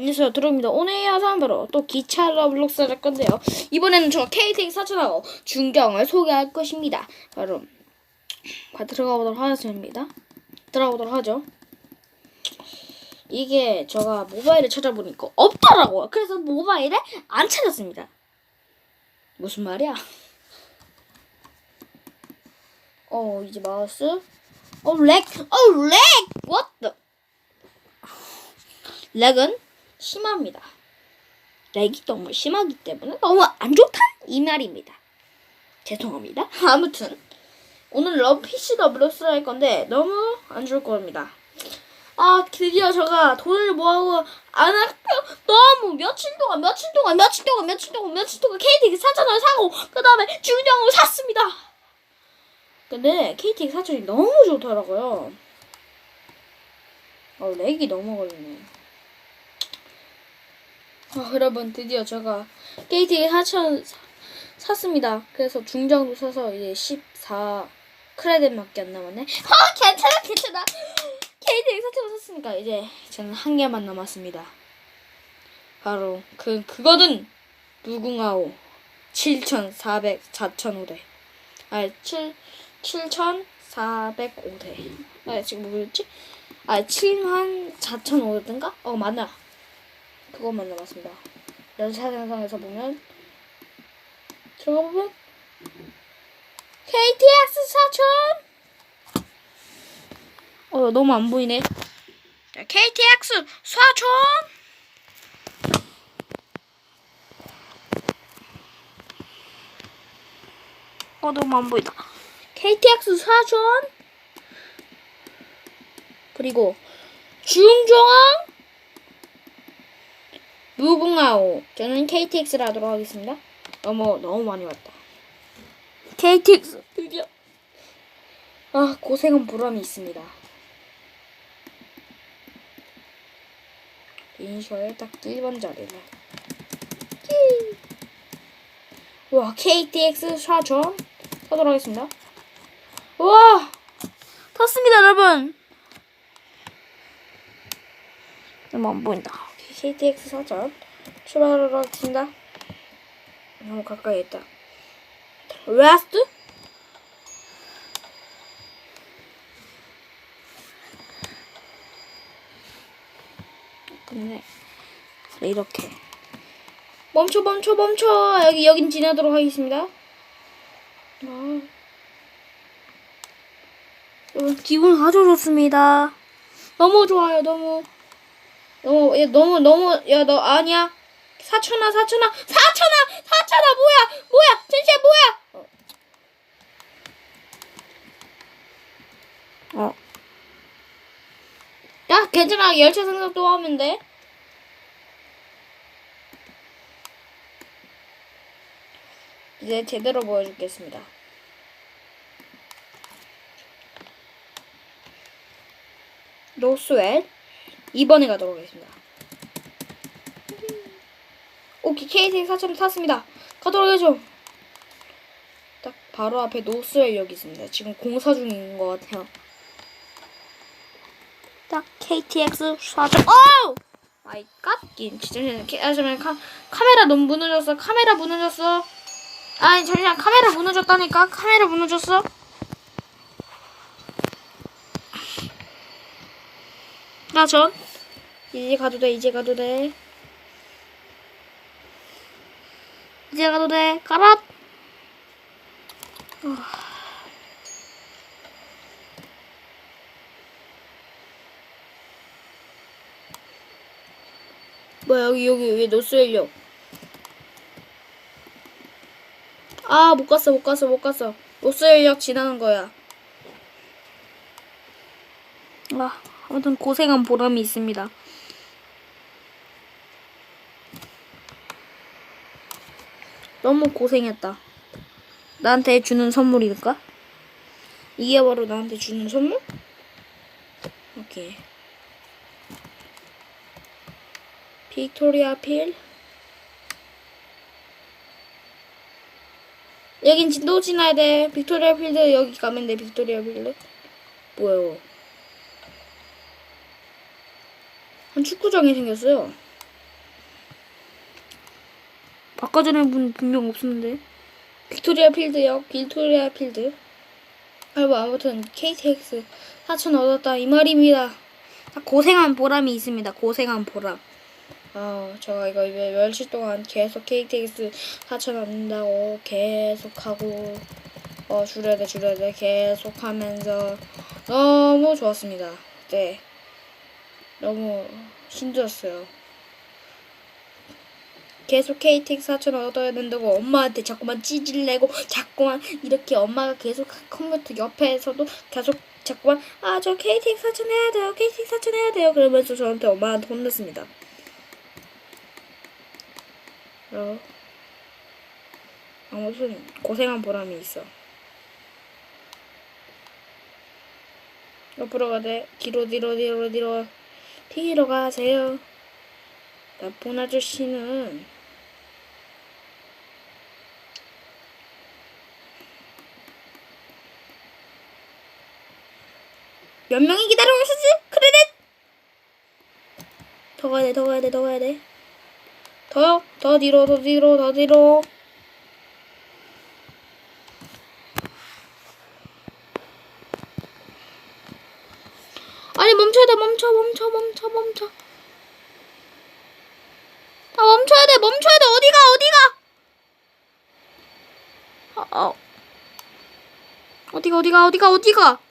안녕하세요. 드로입니다. 오늘 영상은 바로 또 기차 러블록스 할 건데요. 이번에는 저 KTX 사천하고 중경을 소개할 것입니다. 바로 바- 들어가 보도록 하겠습니다. 들어가 보도록 하죠. 이게 제가 모바일에 찾아보니까 없더라고요. 그래서 모바일에 안 찾았습니다. 무슨 말이야? 어 이제 마우스? 어 렉 어 렉! What the? 렉은 심합니다. 렉이 너무 심하기 때문에 너무 안 좋다 이 말입니다. 죄송합니다. 아무튼 오늘 PC 더블로스 할 건데 너무 안 좋을 겁니다. 아 드디어 제가 돈을 모아고 안 할까 너무 며칠 동안 며칠 동안 며칠 동안 며칠 동안 며칠 동안 KTX 사천을 사고 그 다음에 중경을 샀습니다. 근데 KTX 사천이 너무 좋더라고요. 어 렉이 너무 걸리네. 아, 여러분 드디어 제가 KTX 4천 샀습니다. 그래서 중장도 사서 이제 14 크레딧밖에 안 남았네. 아 괜찮아 괜찮아. KTX 4천 샀으니까 이제 저는 한 개만 남았습니다. 바로 그 그거는 무궁화호 7,400 4,500. 아7 7,405대. 아 지금 뭐였지? 아 7만 4,500인가? 어 맞나? 그것만 남았습니다. 연사 영상에서 보면 들어가 보면 KTX 4000어 너무 안 보이네. 자, KTX 4000어 너무 안 보인다. KTX 4000 그리고 중종항 무궁화호. 저는 KTX를 하도록 하겠습니다. 너무 너무 많이 왔다. KTX 드디어. 아 고생은 보람이 있습니다. 인쇼에 딱 1번 자리네. 히. 와 KTX 4전 타도록 하겠습니다. 와 탔습니다 여러분. 너무 안 보인다. KTX 사전 출발하도록 하겠습니다. 너무 가까이 있다. 라스트? 근데 이렇게 멈춰 멈춰 멈춰 여기 여긴 지나도록 하겠습니다. 아. 여러분 기분 아주 좋습니다. 너무 좋아요 너무. 너무 야, 너무 너무 야 너 아니야? 사천아 사천아 사천아 사천아 뭐야? 뭐야? 진짜 뭐야? 어. 어. 야 괜찮아. 열차 생각 또 하면 돼. 이제 제대로 보여주겠습니다. 로스웰 2번에 가도록 하겠습니다. 오케이, KTX 4천 탔습니다. 가도록 하죠. 딱 바로 앞에 노스웰역이 있습니다. 지금 공사 중인 것 같아요. 딱 KTX 4천, 오! 아이, 깎인. 진짜, 아, 잠시만, 카, 카메라 너무 무너졌어. 카메라 무너졌어. 아니, 잠시만, 카메라 무너졌다니까? 카메라 무너졌어? 나 전. 이제 가도 돼, 이제 가도 돼. 이제 가도 돼. 가라! 뭐야, 여기, 여기, 왜 노스웰역? 아, 못 갔어, 못 갔어, 못 갔어. 노스웰역 지나는 거야. 아, 아무튼 고생한 보람이 있습니다. 너무 고생했다. 나한테 주는 선물일까? 이게 바로 나한테 주는 선물? 오케이. 빅토리아 필. 여긴 진- 또 지나야 돼. 빅토리아 필드 여기 가면 돼. 빅토리아 필드. 이거? 한 축구장이 생겼어요. 아까 전에 분 분명 없었는데. 빅토리아 필드요. 빅토리아 필드. 아이고 아무튼 KTX 4천 얻었다 이 말입니다. 고생한 보람이 있습니다. 고생한 보람. 아, 제가 이거 몇- 며칠 동안 계속 KTX 4천 얻는다고 계속 하고 어 줄여야 돼 줄여야 돼 계속 하면서 너무 좋았습니다. 네. 너무 힘들었어요. 계속 KTX 4천 얻어야 된다고 엄마한테 자꾸만 찌질 내고 자꾸만 이렇게 엄마가 계속 컴퓨터 옆에서도 계속 자꾸만 아 저 KTX 4천 해야 돼요 KTX 4천 해야 돼요 그러면서 저한테 엄마한테 혼냈습니다. 어. 아무튼 고생한 보람이 있어. 옆으로 가대 뒤로 뒤로 뒤로 뒤로 뒤로 가세요. 나쁜 아저씨는 몇 명이 기다리고 있었지? 크레딧! 더 가야 돼, 더 가야 돼, 더 가야 돼. 더, 더 뒤로, 더 뒤로, 더 뒤로. 아니, 멈춰야 돼, 멈춰, 멈춰, 멈춰, 멈춰. 아, 멈춰야 돼, 멈춰야 돼, 어디가, 어디가? 아, 아. 어디가, 어디가, 어디가, 어디가?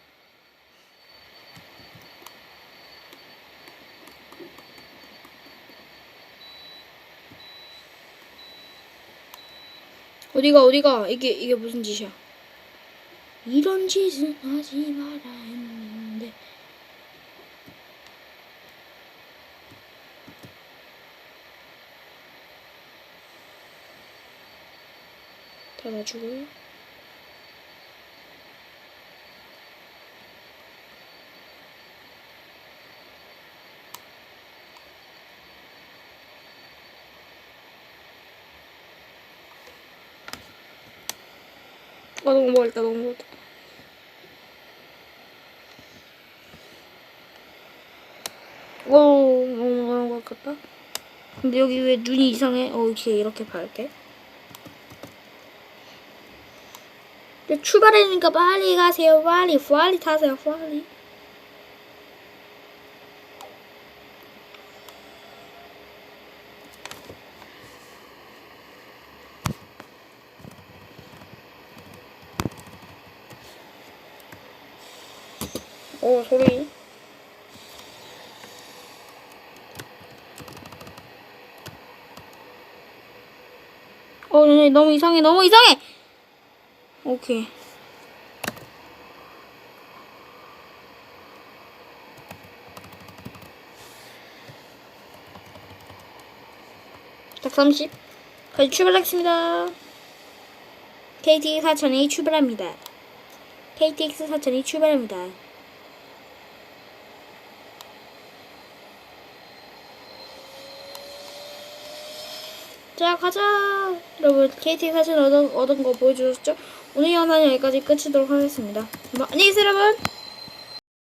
어디가 어디가 이게 이게 무슨 짓이야? 이런 짓은 하지 마라 했는데 닫아주고요. 아 너무 멀다 너무 멀다. 오 너무 멀은 것 같다. 근데 여기 왜 눈이 이상해? 어 이렇게 이렇게 밝게. 출발하니까 빨리 가세요. 빨리 빨리 타세요. 빨리. 오 소리. 어, 네, 너무 이상해, 너무 이상해! 오케이. 딱 30. 다시 출발하겠습니다. KTX 4천이 출발합니다. KTX 4천이 출발합니다. 자 가자 여러분 KT 사진 얻은, 얻은 거 보여주셨죠? 오늘 영상은 여기까지 끝이도록 하겠습니다. 그럼 안녕히 계세요 여러분